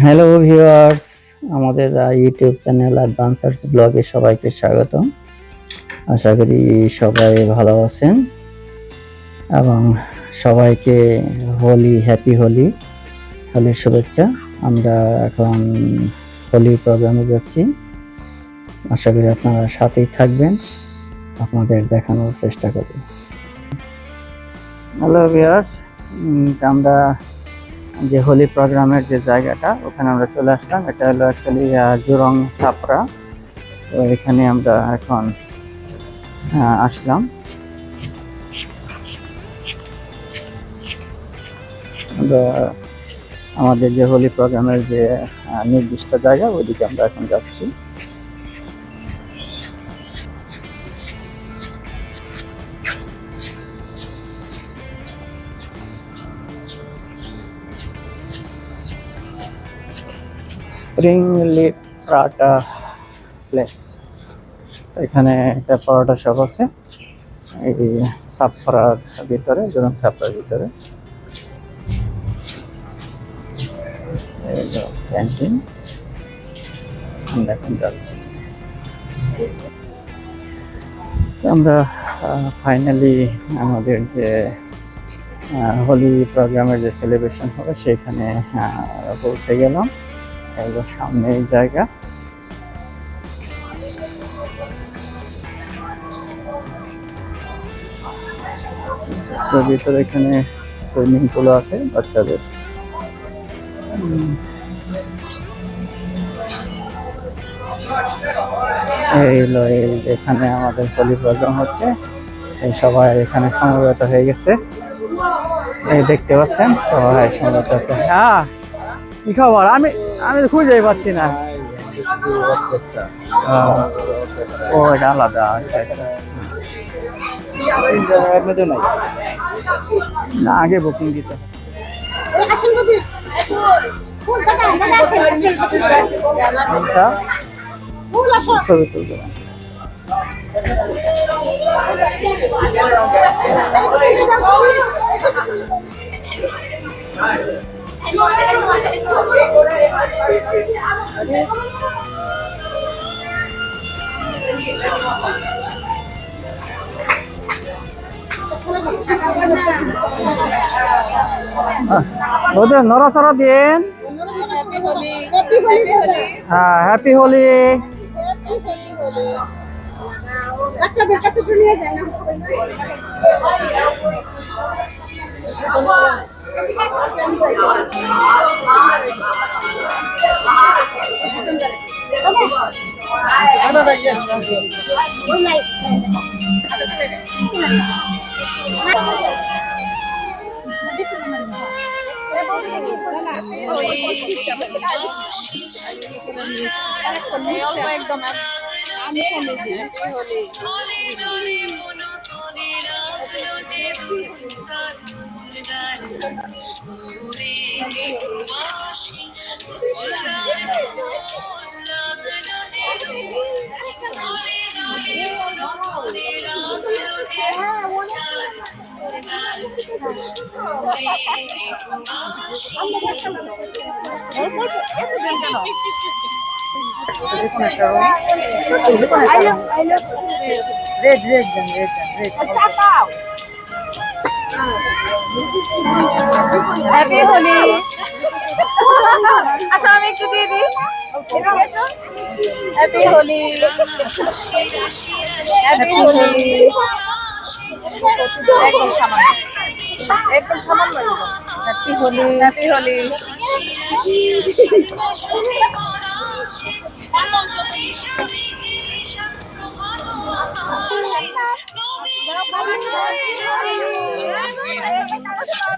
Hello viewers আমাদের YouTube channel Advancers ব্লগে সবাইকে স্বাগত আশা করি সবাই ভালো আছেন এবং সবাইকে হোলি হ্যাপি হোলি, হোলির শুভেচ্ছা। আমরা এখন হোলি প্রোগ্রামে যাচ্ছি। আশা করি আপনারা সাথেই থাকবেন। আপনাদের দেখানোর চেষ্টা করব। হ্যালো ভিউয়ার্স আমরা যে হোলি প্রোগ্রামের যে জায়গাটা, ওখানে আমরা চলে আসলাম। এটা হলো অ্যাকচুয়ালি জুরং সাপরা তো এখানে আমরা এখন আসলাম। আমাদের যে হোলি প্রোগ্রামের যে নির্দিষ্ট জায়গা, ওইদিকে আমরা এখন যাচ্ছি। পরাটা প্লেস। এখানে একটা পরোটা শপ আছে। এই সাফরার ভিতরে যেমন সাফরার ভিতরে। ক্যান্টিন আমরা ফাইনালি আমাদের যে হোলি প্রোগ্রামের যে সেলিব্রেশন হবে, সেখানে পৌঁছে গেলাম। এগুলো সামনে এই জায়গা। ভিতরে এখানে সুইমিং পুল আছে বাচ্চাদের। এখানে আমাদের হোলি প্রোগ্রাম হচ্ছে। এই সবাই এখানে সমবেত হয়ে গেছে। এই দেখতে পাচ্ছেন? সবাই সমবেত আছে হ্যাঁ কি খবর? আমি আমি তো খুঁজেই পাচ্ছি না। ও এটা আলাদা আচ্ছা আচ্ছা। না আগে বুকিং দিতে ছবি তুলতে হবে। বৌদি নড়াচড়া দিন। হ্যাঁ হ্যাপি হোলি বাচ্চাদের কাছে নিয়ে যান না? সবাই না এদিকে আসো, আমি যাই। Red red red red happy Holi আসো, আমি একটু দিয়ে দিই। হ্যাপি হোলি হ্যাপি হোলি একদম সামান্য। একদম সামান্য। Happy Holi happy Holi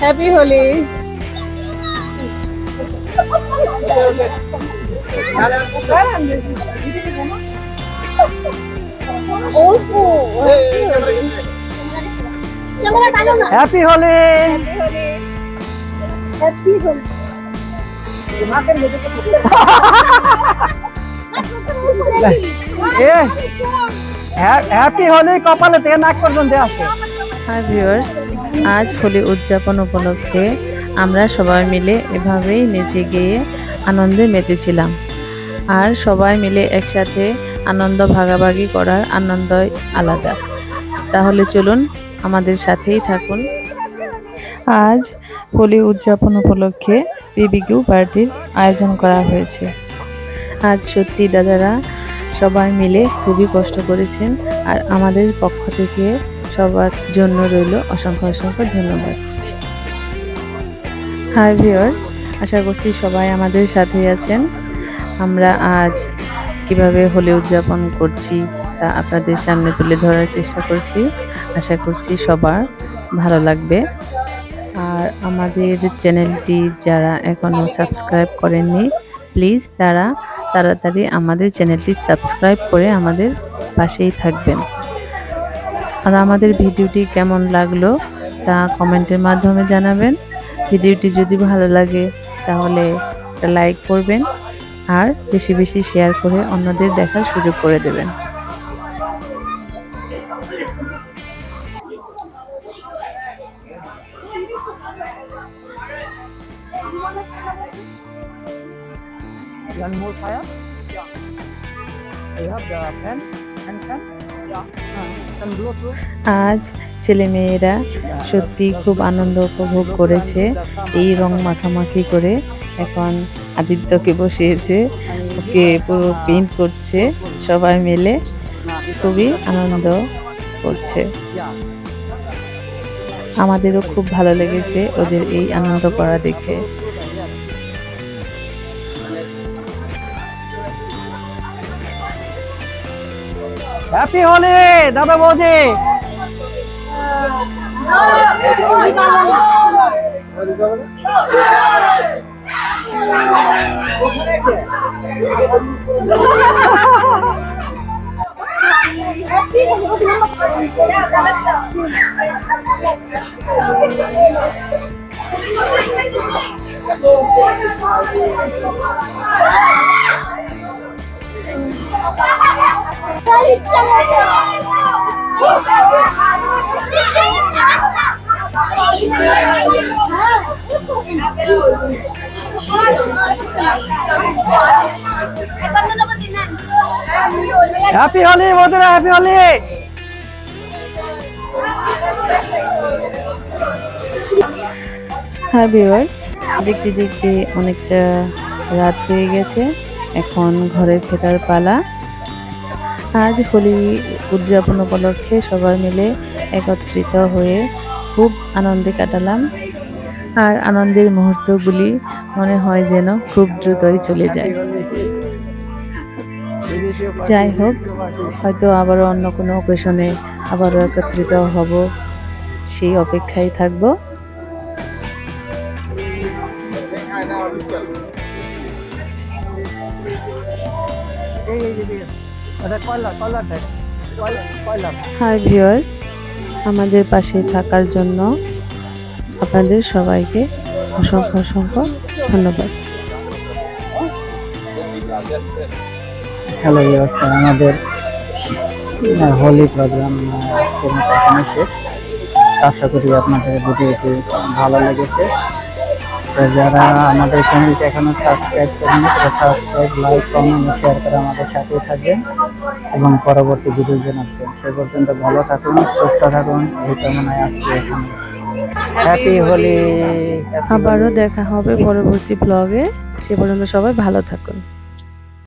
happy Holi camera টানো happy Holi happy Holi happy Holi কপালে থেকে নাক পর্যন্ত আছে হাই ভিউয়ার্স আজ হোলি উদযাপন উপলক্ষে আমরা সবাই মিলে এভাবেই নেচে গিয়ে আনন্দে মেতেছিলাম। আর সবাই মিলে একসাথে আনন্দ ভাগাভাগি করার আনন্দই আলাদা। তাহলে চলুন আমাদের সাথেই থাকুন। আজ হোলি উদযাপন উপলক্ষে বিবিকিউ পার্টির আয়োজন করা হয়েছে। আজ সত্যি দাদারা সবাই মিলে খুবই কষ্ট করেছেন আর আমাদের পক্ষ থেকে সবার জন্য রইল অসংখ্য অসংখ্য ধন্যবাদ। হাই ভিউয়ার্স, আশা করছি সবাই আমাদের সাথে আছেন। আমরা আজ কীভাবে হোলি উদযাপন করছি তা আপনাদের সামনে তুলে ধরার চেষ্টা করছি। আশা করছি সবার ভালো লাগবে। আর আমাদের চ্যানেলটি যারা এখনও সাবস্ক্রাইব করেননি, প্লিজ তারা তাড়াতাড়ি আমাদের চ্যানেলটি সাবস্ক্রাইব করে আমাদের পাশেই থাকবেন। আর আমাদের ভিডিওটি কেমন লাগল তা কমেন্টের মাধ্যমে জানাবেন। ভিডিওটি যদি ভালো লাগে তাহলে লাইক করবেন আর বেশি বেশি শেয়ার করে অন্যদের দেখার সুযোগ করে দেবেন। One more fire? Yeah. You have the pen? Pen pen? Through? আজ ছেলেমেয়েরা সত্যি খুব আনন্দ উপভোগ করেছে এই রং মাখামাখি করে এখন আদিত্যকে বসিয়েছে ওকে পুরো পেইন্ট করছে সবাই মিলে খুবই আনন্দ করছে আমাদেরও খুব ভালো লেগেছে ওদের এই আনন্দ করা দেখে হ্যাপি হোলি দাদা বৌদি। হ্যাপি হোলি বৌদিরা হ্যাপি হোলি হ্যাঁ ভিউয়ার্স দেখতে দেখতে অনেকটা রাত হয়ে গেছে। এখন ঘরে ফেরার পালা। আজ হোলি উদযাপন উপলক্ষে সবাই মিলে একত্রিত হয়ে খুব আনন্দে কাটালাম। আর আনন্দের মুহূর্তগুলি মনে হয় যেন খুব দ্রুতই চলে যায়। যাই হোক, হয়তো আবারও অন্য কোনো অকেশনে আবারও একত্রিত হব, সেই অপেক্ষায় থাকব। হাই ভিউয়ার্স আমাদের পাশে থাকার জন্য আপনাদের সবাইকে অসংখ্য অসংখ্য ধন্যবাদ। হ্যালো ভিউয়ার্স আমাদের হোলি প্রোগ্রাম আজকের মতো শেষ। আশা করি আপনাদের ভিডিওটি ভালো লেগেছে। তো যারা আমাদের চ্যানেলটি এখনও সাবস্ক্রাইব করেনি তারা সাবস্ক্রাইব লাইক কমেন্ট শেয়ার করে আমাদের সাথেই থাকবেন। এবং পরবর্তী ভিডিও জানাবেন সে পর্যন্ত ভালো থাকুন সুস্থ থাকুন। এই কামনায় আসবে এখানে। হ্যাপি হোলি আবারও দেখা হবে পরবর্তী ব্লগে সে পর্যন্ত সবাই ভালো থাকুন।